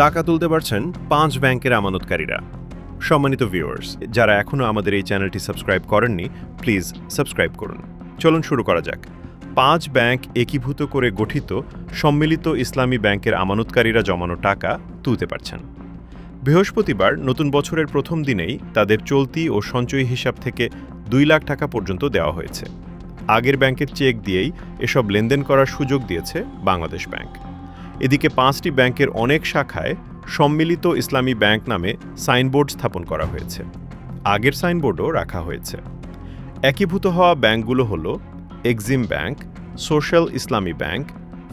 টাকা তুলতে পারছেন পাঁচ ব্যাংকের আমানতকারীরা। সম্মানিত ভিউয়ার্স যারা এখনও আমাদের এই চ্যানেলটি সাবস্ক্রাইব করেননি প্লিজ সাবস্ক্রাইব করুন। চলুন শুরু করা যাক। পাঁচ ব্যাংক একীভূত করে গঠিত সম্মিলিত ইসলামী ব্যাংকের আমানতকারীরা জমানো টাকা তুলতে পারছেন। বৃহস্পতিবার, নতুন বছরের প্রথম দিনেই তাদের চলতি ও সঞ্চয়ী হিসাব থেকে দুই লাখ টাকা পর্যন্ত দেওয়া হয়েছে। আগের ব্যাংকের চেক দিয়েই এসব লেনদেন করার সুযোগ দিয়েছে বাংলাদেশ ব্যাংক। এদিকে পাঁচটি ব্যাংকের অনেক শাখায় সম্মিলিত ইসলামী ব্যাংক নামে সাইনবোর্ড স্থাপন করা হয়েছে। আগের সাইনবোর্ডও রাখা হয়েছে। একীভূত হওয়া ব্যাংকগুলো হল Exim Bank, Social Islami Bank,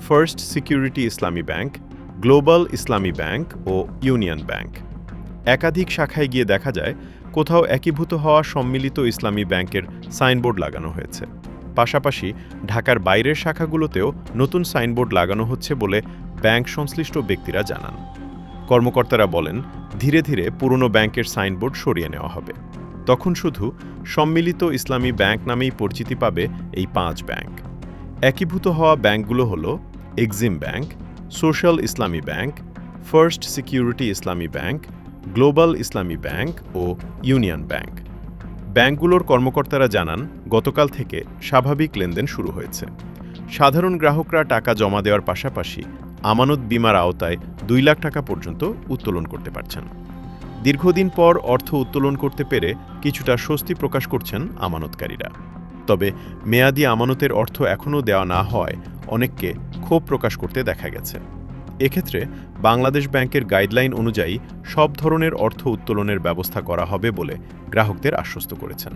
First Security Islami Bank, Global Islami Bank ও ইউনিয়ন ব্যাংক। একাধিক শাখায় গিয়ে দেখা যায় কোথাও একীভূত হওয়া সম্মিলিত ইসলামী ব্যাংকের সাইনবোর্ড লাগানো হয়েছে। পাশাপাশি ঢাকার বাইরের শাখাগুলোতেও নতুন সাইনবোর্ড লাগানো হচ্ছে বলে ব্যাংক সংশ্লিষ্ট ব্যক্তিরা জানান। কর্মকর্তারা বলেন, ধীরে ধীরে পুরনো ব্যাংকের সাইনবোর্ড সরিয়ে নেওয়া হবে। তখন শুধু সম্মিলিত ইসলামী ব্যাংক নামেই পরিচিতি পাবে এই পাঁচ ব্যাংক। একীভূত হওয়া ব্যাংকগুলো হল Exim Bank, Social Islami Bank, First Security Islami Bank, Global Islami Bank ও ইউনিয়ন ব্যাংক। ব্যাংকগুলোর কর্মকর্তারা জানান, গতকাল থেকে স্বাভাবিক লেনদেন শুরু হয়েছে। সাধারণ গ্রাহকরা টাকা জমা দেওয়ার পাশাপাশি আমানত বিমার আওতায় দুই লাখ টাকা পর্যন্ত উত্তোলন করতে পারছেন। দীর্ঘদিন পর অর্থ উত্তোলন করতে পেরে কিছুটা স্বস্তি প্রকাশ করছেন আমানতকারীরা। তবে মেয়াদি আমানতের অর্থ এখনও দেওয়া না হয় অনেককে ক্ষোভ প্রকাশ করতে দেখা গেছে। এক্ষেত্রে বাংলাদেশ ব্যাংকের গাইডলাইন অনুযায়ী সব ধরনের অর্থ উত্তোলনের ব্যবস্থা করা হবে বলে গ্রাহকদের আশ্বস্ত করেছেন।